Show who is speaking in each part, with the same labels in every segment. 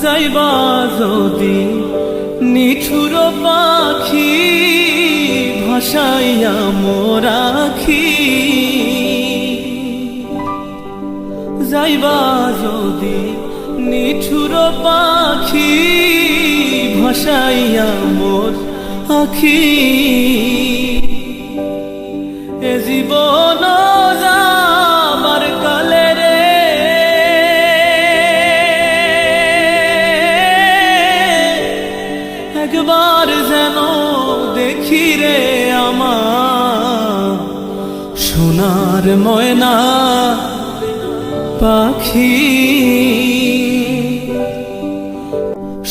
Speaker 1: যাইবা যদি নিঠুর পাখি ভাসাইয়া মোরাখি। যাইবা যদি নিঠুর পাখি ভাসাইয়া মোর আখি এ জীবন একবার যেন দেখি রে আমার সোনার ময়না পাখি।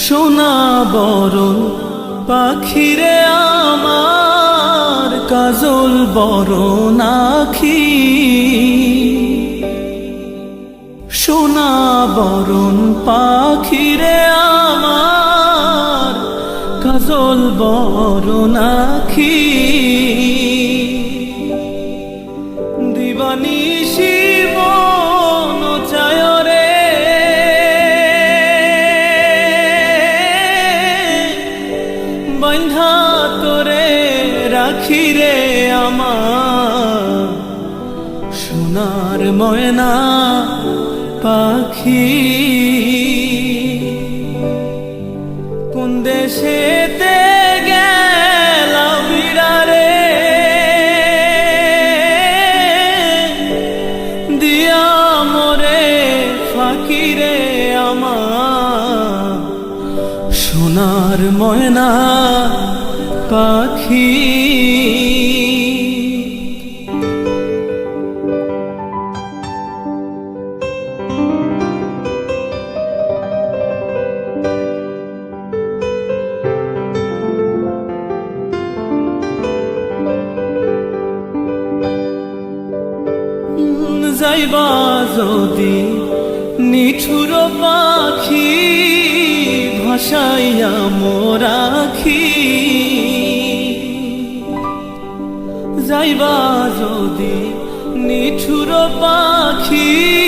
Speaker 1: সোনা বড় পাখি রে আমার, কাজল বড় নাখি সোনা বরণ পাখি বড় নাখি দিবানি শিব চায় রে বন্ধা তোরে রাখি রে সোনার ময়না পাখি। কোন দেশেতে গেলাম দিয়া সোনার ময়না পাখি যাইবা যদি নিঠুর পাখি ভাসাইয়া মোরাখি যাইবা যদি নিঠুর পাখি